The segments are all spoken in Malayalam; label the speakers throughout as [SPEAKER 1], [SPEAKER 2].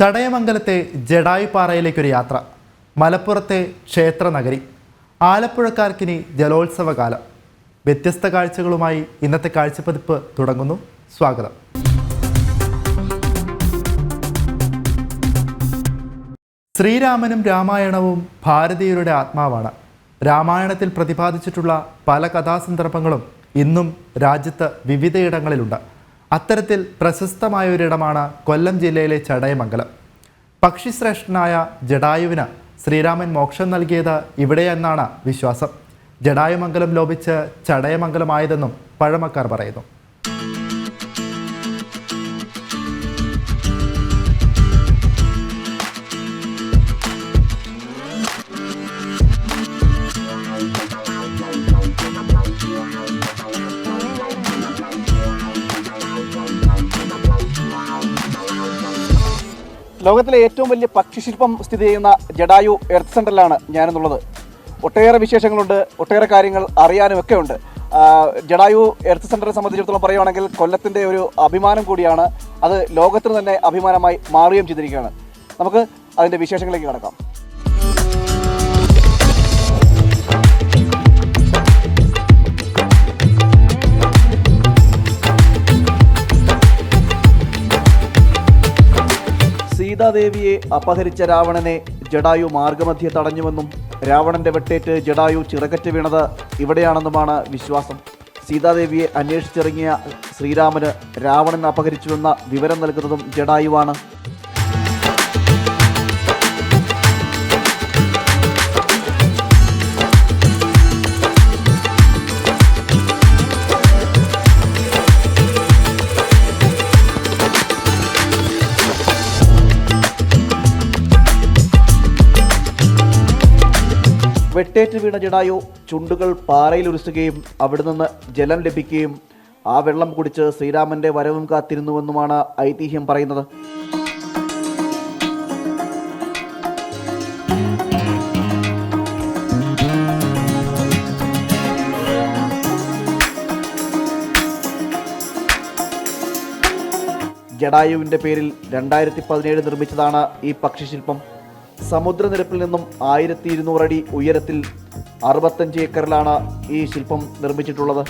[SPEAKER 1] ചടയമംഗലത്തെ ജഡായുപാറയിലേക്കൊരു യാത്ര മലപ്പുറത്തെ ക്ഷേത്രനഗരി ആലപ്പുഴക്കാർക്കിനി ജലോത്സവകാലം. വ്യത്യസ്ത കാഴ്ചകളുമായി ഇന്നത്തെ കാഴ്ചപ്പതിപ്പ് തുടങ്ങുന്നു. സ്വാഗതം. ശ്രീരാമനും രാമായണവും ഭാരതീയരുടെ ആത്മാവാണ്. രാമായണത്തിൽ പ്രതിപാദിച്ചിട്ടുള്ള പല കഥാസന്ദർഭങ്ങളും ഇന്നും രാജ്യത്ത് വിവിധയിടങ്ങളിലുണ്ട്. അത്തരത്തിൽ പ്രശസ്തമായ ഒരിടമാണ് കൊല്ലം ജില്ലയിലെ ചടയമംഗലം. പക്ഷിശ്രേഷ്ഠനായ ജഡായുവിന് ശ്രീരാമൻ മോക്ഷം നൽകിയത് ഇവിടെയെന്നാണ് വിശ്വാസം. ജഡായുമംഗലം ലോപിച്ച് ചടയമംഗലമായതെന്നും പഴമക്കാർ പറയുന്നു.
[SPEAKER 2] ലോകത്തിലെ ഏറ്റവും വലിയ പക്ഷിശില്പം സ്ഥിതി ചെയ്യുന്ന ജഡായു എർത്ത് സെന്ററിലാണ് ഞാനെന്നുള്ളത്. ഒട്ടേറെ വിശേഷങ്ങളുണ്ട് ഒട്ടേറെ കാര്യങ്ങൾ അറിയാനും ഒക്കെ ഉണ്ട് ജഡായു എർത്ത് സെന്ററെ സംബന്ധിച്ചിടത്തോളം പറയുകയാണെങ്കിൽ കൊല്ലത്തിന്റെ ഒരു അഭിമാനം കൂടിയാണ്. അത് ലോകത്തിന് തന്നെ അഭിമാനമായി മാറുകയും ചെയ്തിരിക്കുകയാണ്. നമുക്ക് അതിന്റെ വിശേഷങ്ങളിലേക്ക് കടക്കാം. സീതാദേവിയെ അപഹരിച്ച രാവണനെ ജഡായു മാർഗമധ്യെ തടഞ്ഞുവെന്നും രാവണന്റെ വെട്ടേറ്റ് ജഡായു ചിറകറ്റ് വീണത് ഇവിടെയാണെന്നുമാണ് വിശ്വാസം. സീതാദേവിയെ അന്വേഷിച്ചിറങ്ങിയ ശ്രീരാമന് രാവണൻ അപഹരിച്ചുവെന്ന വിവരം നൽകുന്നതും ജഡായുവാണ്. വെട്ടേറ്റ് വീണ ജഡായു ചുണ്ടുകൾ പാറയിൽ ഉരുസുകയും അവിടെ നിന്ന് ജലം ലഭിക്കുകയും ആ വെള്ളം കുടിച്ച് ശ്രീരാമന്റെ വരവും കാത്തിരുന്നുവെന്നുമാണ് ഐതിഹ്യം പറയുന്നത്. ജഡായുവിന്റെ പേരിൽ രണ്ടായിരത്തി പതിനേഴ് നിർമ്മിച്ചതാണ് ഈ പക്ഷിശില്പം. സമുദ്രനിരപ്പിൽ നിന്നും ആയിരത്തി ഇരുന്നൂറ് അടി ഉയരത്തിൽ അറുപത്തഞ്ച് ഏക്കറിലാണ് ഈ ശില്പം നിർമ്മിച്ചിട്ടുള്ളത്.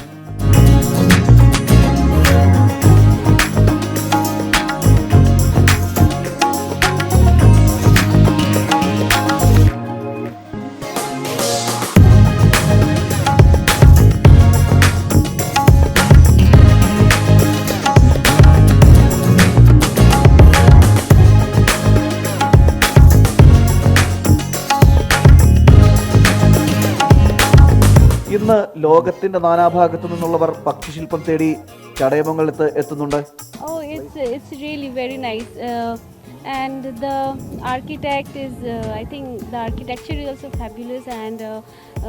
[SPEAKER 2] ഇന്ന് ലോകത്തിന്റെ നാനാഭാഗത്തു നിന്നുള്ളവർ പക്ഷിശില്പം തേടി ചടയമംഗലത്ത് എത്തുന്നുണ്ട്
[SPEAKER 3] Oh, it's it's really very nice, uh, and the architect is. Uh, I think the architecture is also fabulous, and uh,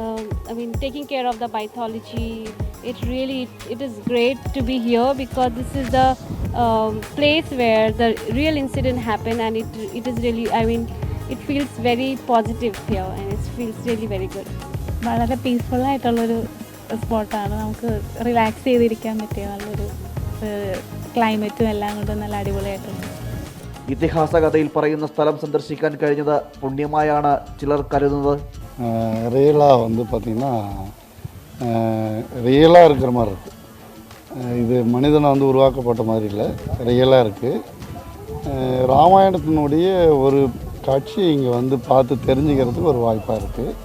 [SPEAKER 3] um, I mean taking care of the mythology. It really it is great to be here because this is the um, place where the real incident happened, and it it is really. I mean, it feels very positive here, and it feels really very good.
[SPEAKER 4] വളരെ പീസ്ഫുൾ ആയിട്ടുള്ളൊരു സ്പോട്ടാണ് നമുക്ക് റിലാക്സ് ചെയ്തിരിക്കാൻ പറ്റിയ നല്ലൊരു ക്ലൈമറ്റും എല്ലാം കൊണ്ടും നല്ല അടിപൊളിയായിട്ടുണ്ട്
[SPEAKER 2] ഇതിഹാസ കഥയിൽ പറയുന്ന സ്ഥലം സന്ദർശിക്കാൻ കഴിഞ്ഞത് പുണ്യമായാണ് ചിലർ കരുതുന്നത്
[SPEAKER 5] ரியலாக வந்து பார்த்திங்கன்னா ரியலாக இருக்கிற மாதிரி இருக்குது இது மனிதனை வந்து உருவாக்கப்பட்ட மாதிரி இல்லை ரியலாக இருக்குது ராமாயணத்தினுடைய ஒரு காட்சி இங்கே வந்து பார்த்து தெரிஞ்சுக்கிறதுக்கு ஒரு வாய்ப்பாக இருக்குது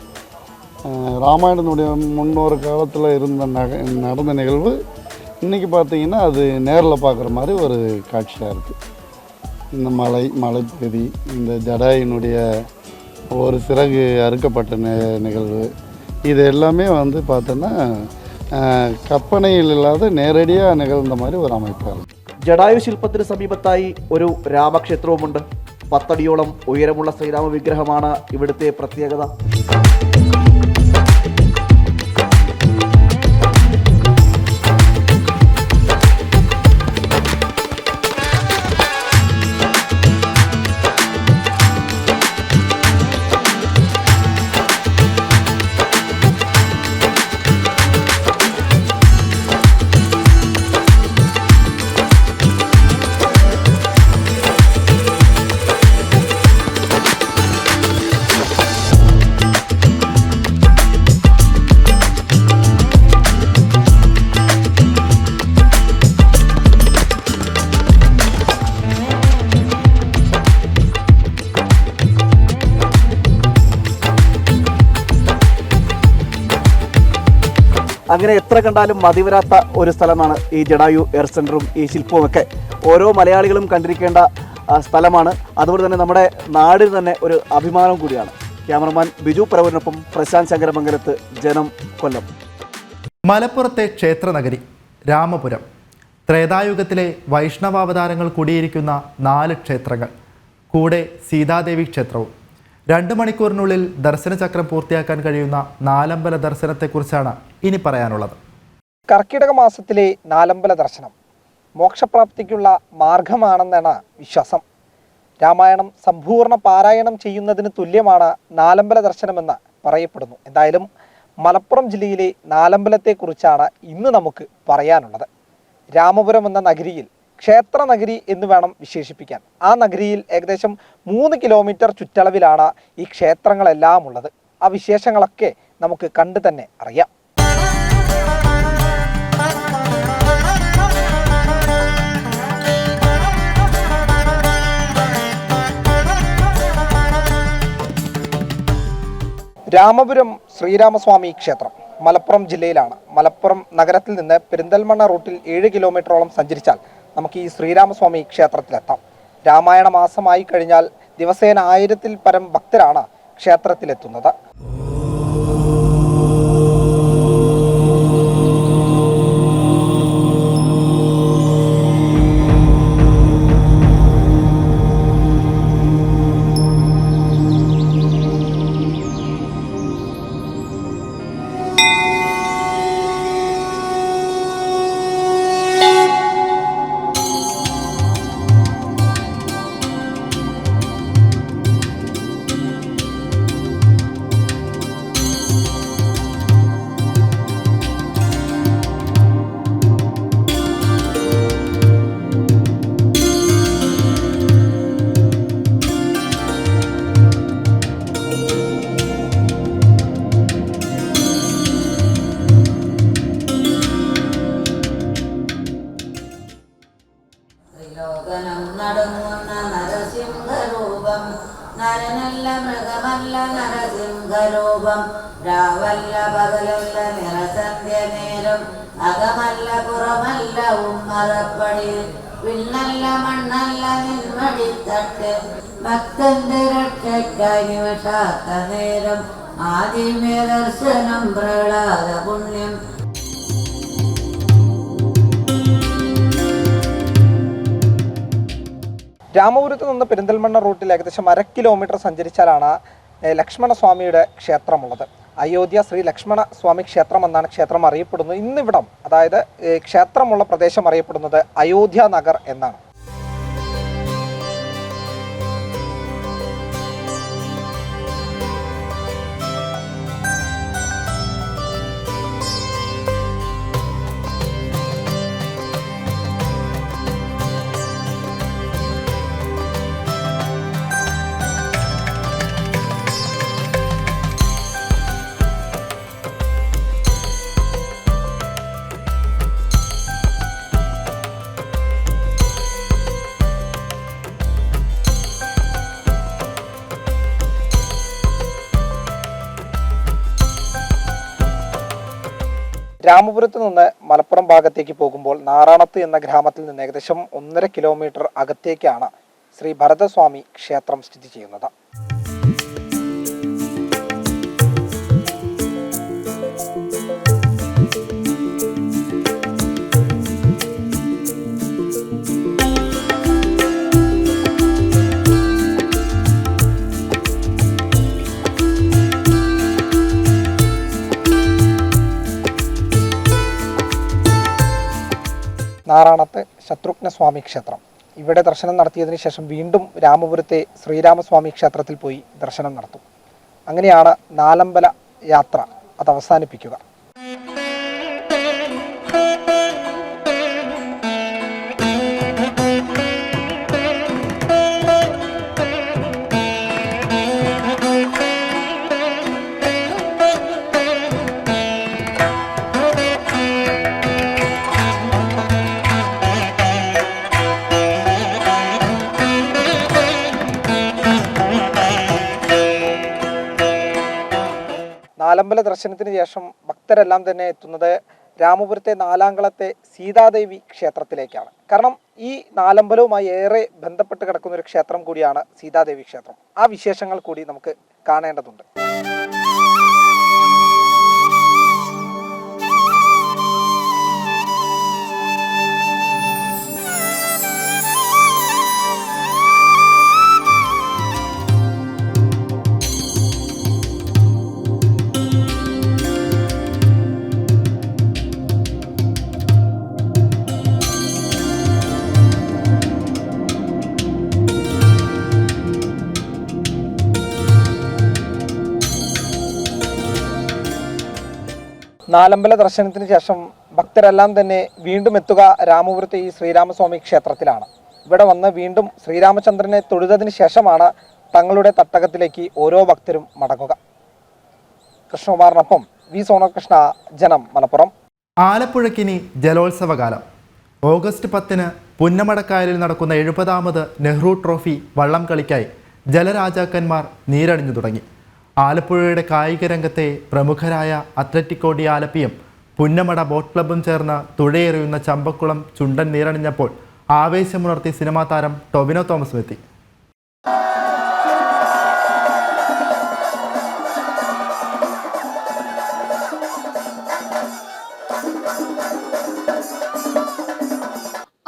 [SPEAKER 5] ராமாயணத்தினுடைய முன்னொரு காலத்தில் இருந்த நக நடந்த நிகழ்வு இன்றைக்கி பார்த்தீங்கன்னா அது நேரில் பார்க்குற மாதிரி ஒரு காட்சியாக இருக்குது இந்த மலை மலைப்பகுதி இந்த ஜடாயினுடைய ஒரு சிறகு அறுக்கப்பட்ட நி நிகழ்வு இது எல்லாமே வந்து பார்த்தோன்னா அஹ், கற்பனையில் இல்லாத நேரடியாக நிகழ்ந்த மாதிரி ஒரு அமைப்பாக இருக்குது
[SPEAKER 2] ജഡായു ശില്പത്തിന് സമീപത്തായി ഒരു രാമക്ഷേത്രവുമുണ്ട് പത്തടിയോളം ഉയരമുള്ള ശ്രീരാമ വിഗ്രഹമാണ് ഇവിടുത്തെ പ്രത്യേകത അങ്ങനെ എത്ര കണ്ടാലും മതിവരാത്ത ഒരു സ്ഥലമാണ് ഈ ജഡായു എയർ സെന്ററും ഈ ശില്പവും ഒക്കെ ഓരോ മലയാളികളും കണ്ടിരിക്കേണ്ട സ്ഥലമാണ്. അതുപോലെ തന്നെ നമ്മുടെ നാടിന് തന്നെ ഒരു അഭിമാനം കൂടിയാണ്. ക്യാമറമാൻ ബിജു പ്രവറിനൊപ്പം പ്രശാന്ത് ശങ്കരമംഗലത്ത് ജനം കൊല്ലം.
[SPEAKER 1] മലപ്പുറത്തെ ക്ഷേത്രനഗരി രാമപുരം. ത്രേതായുഗത്തിലെ വൈഷ്ണവാവതാരങ്ങൾ കുടിയിരിക്കുന്ന നാല് ക്ഷേത്രങ്ങൾ. കൂടെ സീതാദേവി ക്ഷേത്രവും. രണ്ട് മണിക്കൂറിനുള്ളിൽ ദർശനചക്രം പൂർത്തിയാക്കാൻ കഴിയുന്ന നാലമ്പല ദർശനത്തെക്കുറിച്ചാണ് ഇനി പറയാനുള്ളത്.
[SPEAKER 6] കർക്കിടക മാസത്തിലെ നാലമ്പല ദർശനം മോക്ഷപ്രാപ്തിക്കുള്ള മാർഗമാണെന്നാണ് വിശ്വാസം. രാമായണം സമ്പൂർണ പാരായണം ചെയ്യുന്നതിന് തുല്യമാണ് നാലമ്പല ദർശനമെന്ന് പറയപ്പെടുന്നു. എന്തായാലും മലപ്പുറം ജില്ലയിലെ നാലമ്പലത്തെക്കുറിച്ചാണ് ഇന്ന് നമുക്ക് പറയാനുള്ളത്. രാമപുരം എന്ന നഗരിയിൽ ക്ഷേത്ര നഗരി എന്ന് വേണം വിശേഷിപ്പിക്കാൻ. ആ നഗരിയിൽ ഏകദേശം മൂന്ന് കിലോമീറ്റർ ചുറ്റളവിലാണ് ഈ ക്ഷേത്രങ്ങളെല്ലാം ഉള്ളത്. ആ വിശേഷങ്ങളൊക്കെ നമുക്ക് കണ്ടു തന്നെ അറിയാം. രാമപുരം ശ്രീരാമസ്വാമി ക്ഷേത്രം മലപ്പുറം ജില്ലയിലാണ്. മലപ്പുറം നഗരത്തിൽ നിന്ന് പെരിന്തൽമണ്ണ റൂട്ടിൽ ഏഴ് കിലോമീറ്ററോളം സഞ്ചരിച്ചാൽ നമുക്ക് ഈ ശ്രീരാമസ്വാമി ക്ഷേത്രത്തിലെത്താം. രാമായണ മാസമായി കഴിഞ്ഞാൽ ദിവസേന ആയിരത്തിൽ പരം ഭക്തരാണ് ക്ഷേത്രത്തിലെത്തുന്നത്.
[SPEAKER 7] പ്രഹ്ലാദ പുണ്യം.
[SPEAKER 6] രാമപുരത്ത് നിന്ന് പെരിന്തൽമണ്ണ റൂട്ടിൽ ഏകദേശം അര കിലോമീറ്റർ സഞ്ചരിച്ചാലാണ് ലക്ഷ്മണ സ്വാമിയുടെ ക്ഷേത്രമുള്ളത്. അയോധ്യ ശ്രീ ലക്ഷ്മണ സ്വാമി ക്ഷേത്രം എന്നാണ് ക്ഷേത്രം അറിയപ്പെടുന്നത്. ഇന്നിവിടം അതായത് ക്ഷേത്രമുള്ള പ്രദേശം അറിയപ്പെടുന്നത് അയോധ്യ നഗർ എന്നാണ്. രാമപുരത്ത് നിന്ന് മലപ്പുറം ഭാഗത്തേക്ക് പോകുമ്പോൾ നാറാണത്ത് എന്ന ഗ്രാമത്തിൽ നിന്ന് ഏകദേശം ഒന്നര കിലോമീറ്റർ അകത്തേക്കാണ് ശ്രീ ഭരതസ്വാമി ക്ഷേത്രം സ്ഥിതി ചെയ്യുന്നത്. നാറാണത്ത് ശത്രുഘ്ന സ്വാമി ക്ഷേത്രം. ഇവിടെ ദർശനം നടത്തിയതിനു ശേഷം വീണ്ടും രാമപുരത്തെ ശ്രീരാമസ്വാമി ക്ഷേത്രത്തിൽ പോയി ദർശനം നടത്തും. അങ്ങനെയാണ് നാലമ്പല യാത്ര അത് അവസാനിപ്പിക്കുക. നാലമ്പല ദർശനത്തിന് ശേഷം ഭക്തരെല്ലാം തന്നെ എത്തുന്നത് രാമപുരത്തെ നാലാംകളത്തെ സീതാദേവി ക്ഷേത്രത്തിലേക്കാണ്. കാരണം ഈ നാലമ്പലവുമായി ഏറെ ബന്ധപ്പെട്ട് കിടക്കുന്ന ഒരു ക്ഷേത്രം കൂടിയാണ് സീതാദേവി ക്ഷേത്രം. ആ വിശേഷങ്ങൾ കൂടി നമുക്ക് കാണേണ്ടതുണ്ട്. നാലമ്പല ദർശനത്തിന് ശേഷം ഭക്തരെല്ലാം തന്നെ വീണ്ടും എത്തുക രാമപുരത്തെ ഈ ശ്രീരാമസ്വാമി ക്ഷേത്രത്തിലാണ്. ഇവിടെ വന്ന് വീണ്ടും ശ്രീരാമചന്ദ്രനെ തൊഴുതതിന് ശേഷമാണ് തങ്ങളുടെ തട്ടകത്തിലേക്ക് ഓരോ ഭക്തരും മടങ്ങുക. കൃഷ്ണകുമാറിനൊപ്പം വി സോണകൃഷ്ണ ജനം മലപ്പുറം.
[SPEAKER 1] ആലപ്പുഴക്കിനി ജലോത്സവകാലം. ഓഗസ്റ്റ് പത്തിന് പുന്നമടക്കായലിൽ നടക്കുന്ന എഴുപതാമത് നെഹ്റു ട്രോഫി വള്ളം കളിക്കായി ജലരാജാക്കന്മാർ നീരണിഞ്ഞു തുടങ്ങി. ആലപ്പുഴയുടെ കായിക രംഗത്തെ പ്രമുഖരായ അത്ലറ്റിക്കോ ഡി ആലപ്പിയും പുന്നമട ബോട്ട് ക്ലബ്ബും ചേർന്ന് തുഴയെറിയുന്ന ചമ്പക്കുളം ചുണ്ടൻ നീരണിഞ്ഞപ്പോൾ ആവേശമുണർത്തി സിനിമാ താരം ടൊവിനോ തോമസും എത്തി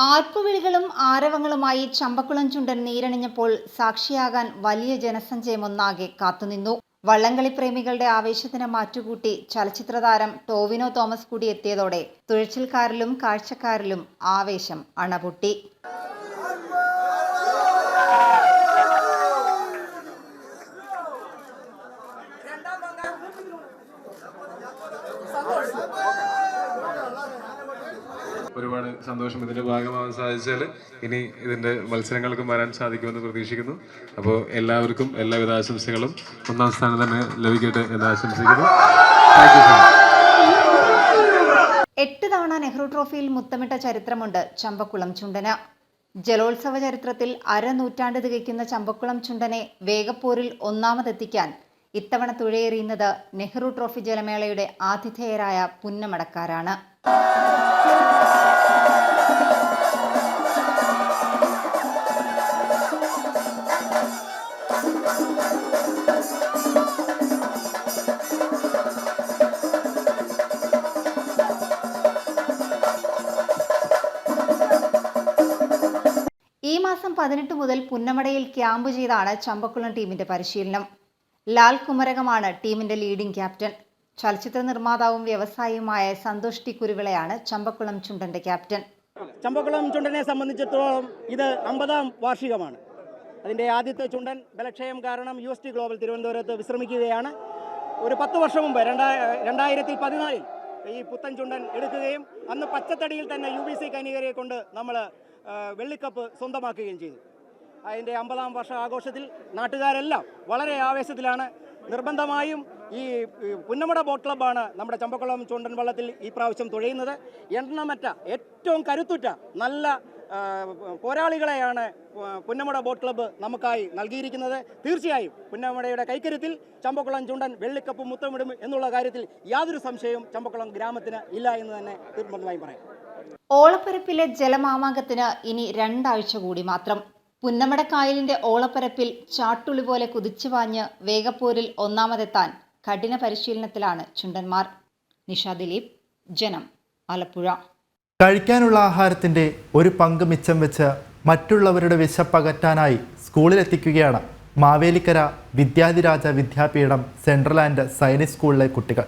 [SPEAKER 8] ആർപ്പുവിളികളും ആരവങ്ങളുമായി ചമ്പക്കുളം ചുണ്ടൻ നീരണിഞ്ഞപ്പോൾ സാക്ഷിയാകാൻ വലിയ ജനസഞ്ചയം ഒന്നാകെ കാത്തുനിന്നു. വള്ളംകളി പ്രേമികളുടെ ആവേശത്തിന് മാറ്റുകൂട്ടി ചലച്ചിത്ര താരം ടോവിനോ തോമസ് കൂടി എത്തിയതോടെ തുഴച്ചിൽക്കാരിലും കാഴ്ചക്കാരിലും ആവേശം അണപൊട്ടി.
[SPEAKER 9] ഒരുപാട് സന്തോഷം ഇതിന്റെ ഭാഗമാവാൻ സാധിച്ചാൽ ഇനി ഇതിന്റെ മത്സരങ്ങൾക്കും വരാൻ സാധിക്കുമെന്ന് പ്രതീക്ഷിക്കുന്നു. അപ്പോൾ എല്ലാവർക്കും എല്ലാവിധ ആശംസകളും ഒന്നാം സ്ഥാനം തന്നെ ലഭിക്കട്ടെ എന്ന് ആശംസിക്കുന്നു.
[SPEAKER 8] എട്ട് തവണ നെഹ്റു ട്രോഫിയിൽ മുത്തമിട്ട ചരിത്രമുണ്ട് ചമ്പക്കുളം ചുണ്ടന. ജലോത്സവ ചരിത്രത്തിൽ അരനൂറ്റാണ്ട് തികയ്ക്കുന്ന ചമ്പക്കുളം ചുണ്ടനെ വേഗപ്പോരിൽ ഒന്നാമതെത്തിക്കാൻ ഇത്തവണ തുഴയേറിയുന്നത് നെഹ്റു ട്രോഫി ജലമേളയുടെ ആതിഥേയരായ പുന്നമടക്കാരാണ്. ഈ മാസം പതിനെട്ട് മുതൽ പുന്നമടയിൽ ക്യാമ്പ് ചെയ്താണ് ചമ്പക്കുളം ടീമിന്റെ പരിശീലനം. ലാൽ കുമരകമാണ് ടീമിന്റെ ലീഡിംഗ് ക്യാപ്റ്റൻ ചലച്ചിത്ര നിർമ്മാതാവും വ്യവസായിയുമായ സന്തോഷ് ടി കുരുവിളയാണ് ചമ്പക്കുളം ചുണ്ടന്റെ ക്യാപ്റ്റൻ
[SPEAKER 10] ചമ്പക്കുളം ചുണ്ടനെ സംബന്ധിച്ചിടത്തോളം ഇത് അമ്പതാം വാർഷികമാണ്. അതിന്റെ ആദ്യത്തെ ചുണ്ടൻ ബലക്ഷയം കാരണം യു എസ് ടി ഗ്ലോബൽ തിരുവനന്തപുരത്ത് വിശ്രമിക്കുകയാണ്. ഒരു പത്ത് വർഷം മുമ്പ് രണ്ടാ രണ്ടായിരത്തി പതിനാലിൽ ഈ പുത്തൻ ചുണ്ടൻ എടുക്കുകയും അന്ന് പച്ചത്തടിയിൽ തന്നെ യു ബി സി കനികരെ കൊണ്ട് നമ്മൾ വെള്ളിക്കപ്പ് സ്വന്തമാക്കുകയും ചെയ്തു. അതിന്റെ അമ്പതാം വർഷ ആഘോഷത്തിൽ നാട്ടുകാരെല്ലാം വളരെ ആവേശത്തിലാണ്. നിർബന്ധമായും ഈ പുന്നമട ബോട്ട് ക്ലബ്ബാണ് നമ്മുടെ ചമ്പക്കുളം ചുണ്ടൻ വള്ളത്തിൽ ഈ പ്രാവശ്യം തുഴയുന്നത്. എണ്ണമറ്റ ഏറ്റവും കരുത്തുറ്റ നല്ല പോരാളികളെയാണ് പുന്നമട ബോട്ട് ക്ലബ്ബ് നമുക്കായി നൽകിയിരിക്കുന്നത്. തീർച്ചയായും പുന്നമടയുടെ കൈക്കരുത്തിൽ ചമ്പക്കുളം ചുണ്ടൻ വെള്ളിക്കപ്പ് മുത്തമിടും എന്നുള്ള കാര്യത്തിൽ യാതൊരു സംശയവും ചമ്പക്കുളം ഗ്രാമത്തിന് ഇല്ല എന്ന് തന്നെ നിർബന്ധമായും പറയാം.
[SPEAKER 8] ഓളപ്പരപ്പിലെ ജലമാമാങ്കത്തിന് ഇനി രണ്ടാഴ്ച കൂടി മാത്രം. പുന്നമട കായലിന്റെ ഓളപ്പരപ്പിൽ ചാട്ടുളി പോലെ കുതിച്ചു പാഞ്ഞ് വേഗപ്പൂരിൽ ഒന്നാമതെത്താൻ കഠിന പരിശീലനത്തിലാണ് ചുണ്ടന്മാർ. നിഷ ദിലീപ് ജനം ആലപ്പുഴ.
[SPEAKER 1] കഴിക്കാനുള്ള ആഹാരത്തിന്റെ ഒരു പങ്ക് മിച്ചം വെച്ച് മറ്റുള്ളവരുടെ വിശപ്പകറ്റാനായി സ്കൂളിലെത്തിക്കുകയാണ് മാവേലിക്കര വിദ്യാധിരാജ വിദ്യാപീഠം സെൻട്രൽ ആൻഡ് സൈനിക് സ്കൂളിലെ കുട്ടികൾ.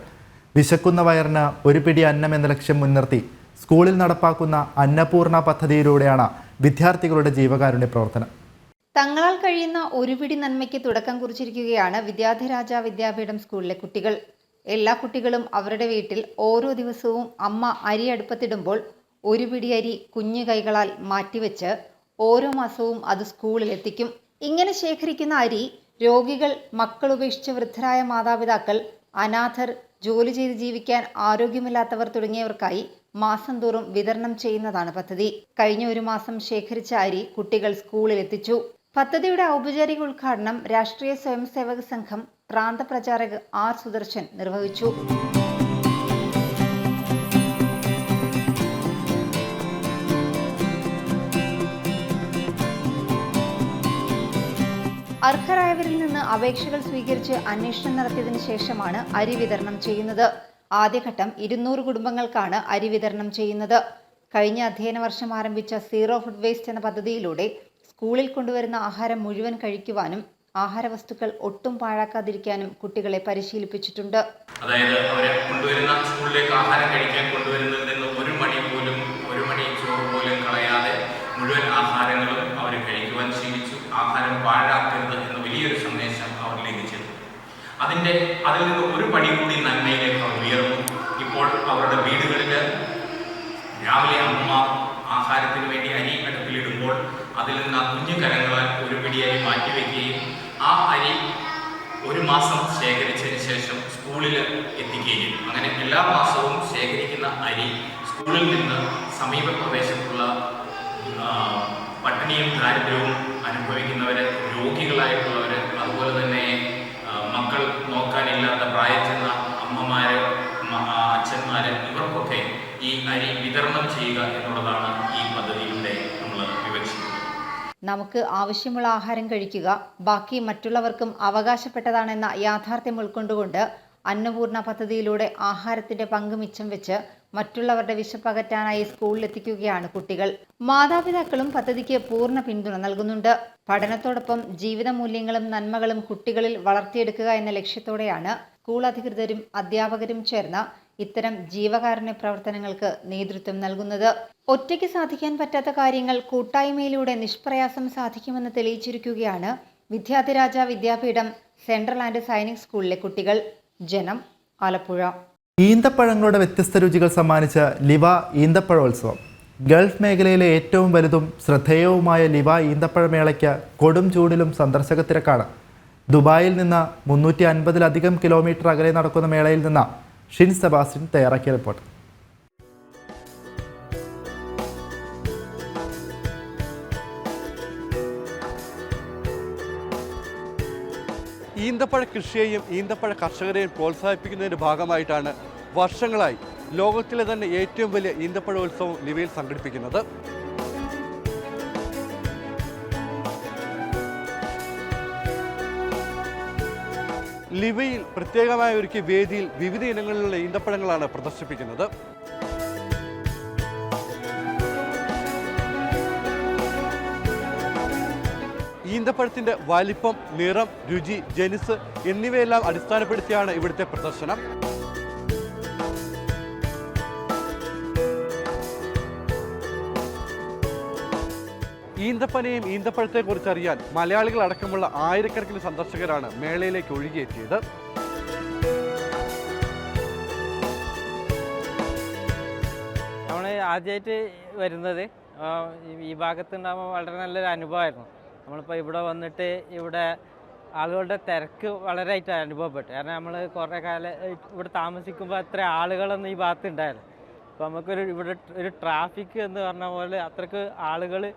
[SPEAKER 1] വിശക്കുന്ന വയറിന് ഒരു പിടി അന്നം എന്ന ലക്ഷ്യം മുൻനിർത്തി സ്കൂളിൽ നടപ്പാക്കുന്ന അന്നപൂർണ പദ്ധതിയിലൂടെയാണ് വിദ്യാർത്ഥികളുടെ ജീവകാരുണ്യ പ്രവർത്തനം.
[SPEAKER 8] തങ്ങളാൽ കഴിയുന്ന ഒരു പിടി നന്മയ്ക്ക് തുടക്കം കുറിച്ചിരിക്കുകയാണ് വിദ്യാധിരാജ വിദ്യാപീഠം സ്കൂളിലെ കുട്ടികൾ. എല്ലാ കുട്ടികളും അവരുടെ വീട്ടിൽ ഓരോ ദിവസവും അമ്മ അരി അടുപ്പത്തിടുമ്പോൾ ഒരു പിടി അരി കുഞ്ഞു കൈകളാൽ മാറ്റിവെച്ച് ഓരോ മാസവും അത് സ്കൂളിലെത്തിക്കും ഇങ്ങനെ ശേഖരിക്കുന്ന അരി രോഗികൾ മക്കൾ ഉപേക്ഷിച്ച വൃദ്ധരായ മാതാപിതാക്കൾ അനാഥർ ജോലി ചെയ്ത് ജീവിക്കാൻ ആരോഗ്യമില്ലാത്തവർ തുടങ്ങിയവർക്കായി മാസം തോറും വിതരണം ചെയ്യുന്നതാണ് പദ്ധതി. കഴിഞ്ഞ ഒരു മാസം ശേഖരിച്ച അരി കുട്ടികൾ സ്കൂളിൽ എത്തിച്ചു. പദ്ധതിയുടെ ഔപചാരിക ഉദ്ഘാടനം രാഷ്ട്രീയ സ്വയംസേവക സംഘം പ്രാന്തപ്രചാരക് ആർ സുദർശൻ നിർവഹിച്ചു. അർഹരായവരിൽ നിന്ന് അപേക്ഷകൾ സ്വീകരിച്ച് അന്വേഷണം നടത്തിയതിനു ശേഷമാണ് അരി വിതരണം ചെയ്യുന്നത്. ആദ്യഘട്ടം ഇരുന്നൂറ് കുടുംബങ്ങൾക്കാണ് അരി വിതരണം ചെയ്യുന്നത്. കഴിഞ്ഞ അധ്യയന വർഷം ആരംഭിച്ച സീറോ ഫുഡ് വേസ്റ്റ് എന്ന പദ്ധതിയിലൂടെ സ്കൂളിൽ കൊണ്ടുവരുന്ന ആഹാരം മുഴുവൻ കഴിക്കുവാനും ആഹാര വസ്തുക്കൾ ഒട്ടും പാഴാക്കാതിരിക്കാനും കുട്ടികളെ പരിശീലിപ്പിച്ചിട്ടുണ്ട്.
[SPEAKER 11] അതായത് അവരെ കൊണ്ടുവരുന്ന സ്കൂളിലേക്ക് ആഹാരം കഴിക്കാൻ കൊണ്ടുവരുന്നതിൽ നിന്ന് ഒരു മണി പോലും ഒരു മണി ചോറ് പോലും കളയാതെ മുഴുവൻ ആഹാരങ്ങളും അവർ കഴിക്കുവാൻ ശീലിച്ചു. ആഹാരം പാഴാക്കരുത് എന്ന വലിയൊരു സന്ദേശം അവരിലേക്ക് ചെന്നു. അതിന്റെ അതിൽ നിന്ന് ഒരു പടി കൂടി നന്മയിലേക്ക് അവർ ഉയർന്നു ഇപ്പോൾ അവരുടെ വീടുകളിൽ രാവിലെ അമ്മ ആഹാരത്തിന് വേണ്ടി അരി അടുപ്പിലിടുമ്പോൾ അതിൽ നിന്ന് ആ കുഞ്ഞു കരങ്ങളാൽ ഒരു പിടി അരി മാറ്റിവെക്കുകയും ആ അരി ഒരു മാസം ശേഖരിച്ചതിന് ശേഷം സ്കൂളിൽ എത്തിക്കുകയും അങ്ങനെ എല്ലാ മാസവും ശേഖരിക്കുന്ന അരി സ്കൂളിൽ നിന്ന് സമീപ പ്രദേശത്തുള്ള പട്ടിണിയും ദാരിദ്ര്യവും അനുഭവിക്കുന്നവർ രോഗികളായിട്ടുള്ളവർ അതുപോലെ തന്നെ മക്കൾ നോക്കാനില്ലാത്ത പ്രായം അമ്മമാർ അച്ഛന്മാര് ഇവർക്കൊക്കെ ഈ അരി വിതരണം ചെയ്യുക എന്നുള്ളതാണ് ഈ പദ്ധതിയിലൂടെ നമ്മൾ വിവക്ഷിക്കുന്നത്
[SPEAKER 8] നമുക്ക് ആവശ്യമുള്ള ആഹാരം കഴിക്കുക. ബാക്കി മറ്റുള്ളവർക്കും അവകാശപ്പെട്ടതാണെന്ന യാഥാർത്ഥ്യം ഉൾക്കൊണ്ടുകൊണ്ട് അന്നപൂർണ പദ്ധതിയിലൂടെ ആഹാരത്തിന്റെ പങ്ക് മിച്ചം വെച്ച് മറ്റുള്ളവരുടെ വിശപ്പകറ്റാനായി സ്കൂളിലെത്തിക്കുകയാണ് കുട്ടികൾ. മാതാപിതാക്കളും പദ്ധതിക്ക് പൂർണ പിന്തുണ നൽകുന്നുണ്ട്. പഠനത്തോടൊപ്പം ജീവിത മൂല്യങ്ങളും നന്മകളും കുട്ടികളിൽ വളർത്തിയെടുക്കുക എന്ന ലക്ഷ്യത്തോടെയാണ് സ്കൂൾ അധികൃതരും അധ്യാപകരും ചേർന്ന് ഇത്തരം ജീവകാരുണ്യ പ്രവർത്തനങ്ങൾക്ക് നേതൃത്വം നൽകുന്നത്. ഒറ്റയ്ക്ക് സാധിക്കാൻ പറ്റാത്ത കാര്യങ്ങൾ കൂട്ടായ്മയിലൂടെ നിഷ്പ്രയാസം സാധിക്കുമെന്ന് തെളിയിച്ചിരിക്കുകയാണ് വിദ്യാധിരാജ വിദ്യാപീഠം സെൻട്രൽ ആൻഡ് സൈനിക് സ്കൂളിലെ കുട്ടികൾ. ജനം ആലപ്പുഴ.
[SPEAKER 1] ഈന്തപ്പഴങ്ങളുടെ വ്യത്യസ്ത രുചികൾ സമ്മാനിച്ച ലിവ ഈന്തപ്പഴോത്സവം. ഗൾഫ് മേഖലയിലെ ഏറ്റവും വലുതും ശ്രദ്ധേയവുമായ ലിവ ഈന്തപ്പഴമേളയ്ക്ക് കൊടും ചൂടിലും സന്ദർശക തിരക്കാണ് ദുബായിൽ നിന്ന് മുന്നൂറ്റി അൻപതിലധികം കിലോമീറ്റർ അകലെ നടക്കുന്ന മേളയിൽ നിന്ന് ഷിൻ സെബാസ്റ്റ്യൻ തയ്യാറാക്കിയ റിപ്പോർട്ട്.
[SPEAKER 12] ഈന്തപ്പഴ കൃഷിയെയും ഈന്തപ്പഴ കർഷകരെയും പ്രോത്സാഹിപ്പിക്കുന്നതിന്റെ ഭാഗമായിട്ടാണ് വർഷങ്ങളായി ലോകത്തിലെ തന്നെ ഏറ്റവും വലിയ ഈന്തപ്പഴ ഉത്സവം ലിവയിൽ സംഘടിപ്പിക്കുന്നത്. ലിവയിൽ പ്രത്യേകമായ ഒരുക്കിയ വേദിയിൽ വിവിധ ഇനങ്ങളിലുള്ള ഈന്തപ്പഴങ്ങളാണ് പ്രദർശിപ്പിക്കുന്നത്. ഈന്തപ്പഴത്തിന്റെ വലിപ്പം നിറം രുചി ജനുസ് എന്നിവയെല്ലാം അടിസ്ഥാനപ്പെടുത്തിയാണ് ഇവിടുത്തെ പ്രദർശനം. ഈന്തപ്പനയും ഈന്തപ്പഴത്തെക്കുറിച്ച് അറിയാൻ മലയാളികൾ അടക്കമുള്ള ആയിരക്കണക്കിന് സന്ദർശകരാണ് മേളയിലേക്ക് ഒഴുകിയെത്തിയത്.
[SPEAKER 13] നമ്മൾ ആദ്യമായിട്ട് വരുന്നത് ഈ- ഭാഗത്ത് ഭാഗത്തുണ്ടാകുമ്പോൾ വളരെ നല്ലൊരു അനുഭവമായിരുന്നു. നമ്മളിപ്പോൾ ഇവിടെ വന്നിട്ട് ഇവിടെ ആളുകളുടെ തിരക്ക് വളരെ ആയിട്ട് അനുഭവപ്പെട്ടു. കാരണം നമ്മൾ കുറേ കാലം ഇവിടെ താമസിക്കുമ്പോൾ അത്ര ആളുകളൊന്നും ഈ ഭാഗത്ത് ഉണ്ടായിരുന്നു അപ്പോൾ നമുക്കൊരു ഇവിടെ ഒരു ട്രാഫിക് എന്ന് പറഞ്ഞ പോലെ അത്രയ്ക്ക് ആളുകൾ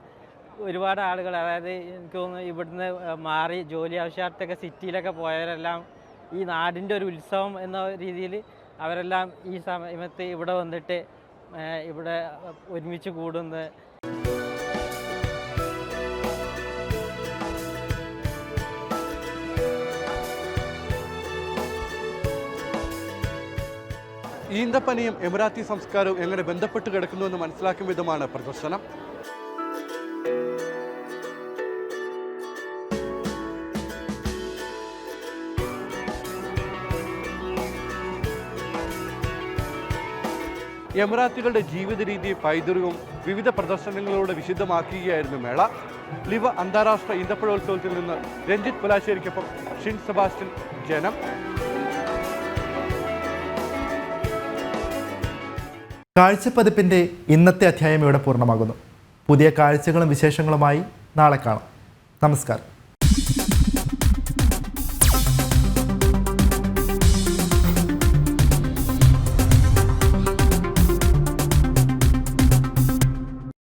[SPEAKER 13] ഒരുപാട് ആളുകൾ അതായത് എനിക്ക് തോന്നുന്നു ഇവിടുന്ന് മാറി ജോലി ആവശ്യാർത്ഥമൊക്കെ സിറ്റിയിലൊക്കെ പോയവരെല്ലാം ഈ നാടിന്റെ ഒരു ഉത്സവം എന്ന രീതിയിൽ അവരെല്ലാം ഈ സമയത്ത് ഇവിടെ വന്നിട്ട് ഇവിടെ ഒരുമിച്ച് കൂടുന്നത്.
[SPEAKER 12] ഈന്തപ്പനയും എമിറാത്തി സംസ്കാരവും എങ്ങനെ ബന്ധപ്പെട്ട് കിടക്കുന്നുവെന്ന് മനസ്സിലാക്കും വിധമാണ് പ്രദർശനം. എമിറാത്തികളുടെ ജീവിത രീതി പൈതൃകവും വിവിധ പ്രദർശനങ്ങളിലൂടെ വിശുദ്ധമാക്കുകയായിരുന്നു മേള. ലിവ അന്താരാഷ്ട്ര ഈന്തപ്പഴോത്സവത്തിൽ നിന്ന് രഞ്ജിത് പുലാശ്ശേരിക്കൊപ്പം ഷിൻ സെബാസ്റ്റ്യൻ ജനം.
[SPEAKER 1] കാഴ്ചപ്പതിപ്പിന്റെ ഇന്നത്തെ അധ്യായം ഇവിടെ പൂർണമാകുന്നു. പുതിയ കാഴ്ചകളും വിശേഷങ്ങളുമായി നാളെ കാണാം. നമസ്കാരം.